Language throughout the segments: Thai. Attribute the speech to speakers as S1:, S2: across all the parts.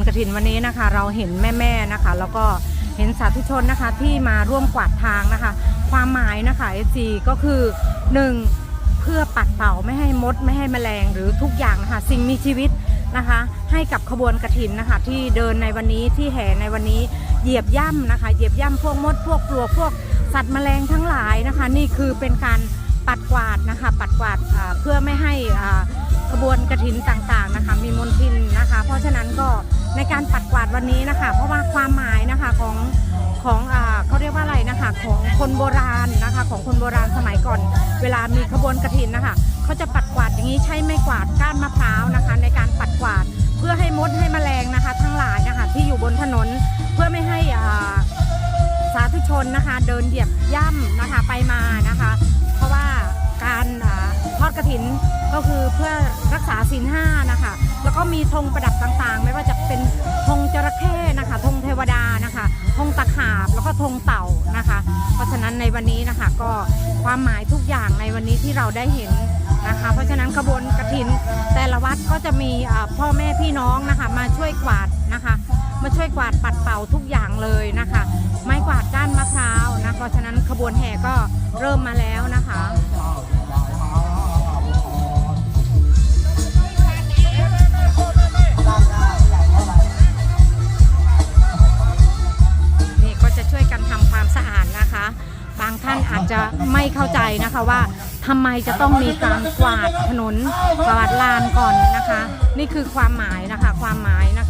S1: ญกระถินวันนี้นะคะ เราเห็นแม่ๆนะคะ แล้วก็เห็นสาธุชนนะคะที่มาร่วมกวาดทางนะคะ ความหมายนะคะ SG ก็คือหนึ่งเพื่อปัดเป่าไม่ให้มด ไม่ให้แมลงหรือทุกอย่างนะคะสิ่งมีชีวิตนะคะ ให้กับขบวนกระถินนะคะ ที่เดินในวันนี้ที่แห่ในวันนี้เหยียบย่ำนะคะ เหยียบย่ำพวกมดพวกปลวกพวกสัตว์แมลงทั้งหลายนะคะ นี่คือเป็นการปัดกวาดนะคะ ปัดกวาดเพื่อไม่ให้อ่า ขบวนกระถินต่างๆนะคะ มีมนทินนะคะ เพราะฉะนั้นก็ในการปัดกวาดวันนี้นะคะ เพราะว่าความหมายนะคะของของอ่าเขาเรียกว่าอะไรนะคะ ของคนโบราณนะคะ ของคนโบราณสมัยก่อน เวลามีขบวนกระถินนะคะเขาจะปัดกวาดอย่างนี้ใช้ไม้กวาดก้านมะพร้าวนะคะ ในการปัดกวาดเพื่อให้มดให้แมลงนะคะ ทั้งหลายนะคะ ที่อยู่บนถนนเพื่อไม่ให้อ่าสาธุชนนะคะ เดินเหยียบย่ำนะคะไปมานะคะ เพราะว่าการอ่า ทอดกระถินก็คือเพื่อรักษาศีลห้านะคะ แล้วก็มีธงประดับต่างๆ ไม่ว่าจะเป็นธงจระเข้นะคะธงเทวดานะคะธงตะขาบแล้วก็ธงเต่านะคะ เพราะฉะนั้นในวันนี้นะคะก็ความหมายทุกอย่างในวันนี้ที่เราได้เห็นนะคะ เพราะฉะนั้นขบวนกระถิน แต่ละวัดก็จะมีพ่อแม่พี่น้องนะคะ มาช่วยกวาดนะคะ มาช่วยกวาดปัดเป่าทุกอย่างเลยนะคะ ไม้กวาดก้านมะพร้าวนะเพราะฉะนั้นขบวนแห่ก็เริ่มมาแล้วนะคะะอาดนะคะ บางท่านอาจจะไม่เข้าใจนะคะว่าทำไมจะต้องมีการกวาดถนนกวาดลานก่อนนะคะ นี่คือความหมายนะคะ ความหมายนะคะ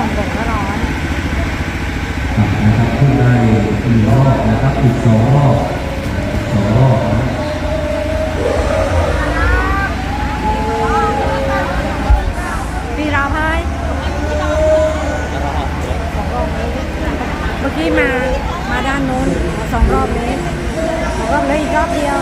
S1: ฝนตกก็ร้อน นะครับขึ้นไปอีกรอบนะค
S2: รับอีกสอ
S3: งรอบสองรอบนะ
S2: ปีเราให้เมื่อกี้มา มาด้านนู้นสองรอบนี้สอ
S3: งรอบเลยอีกรอบเดียว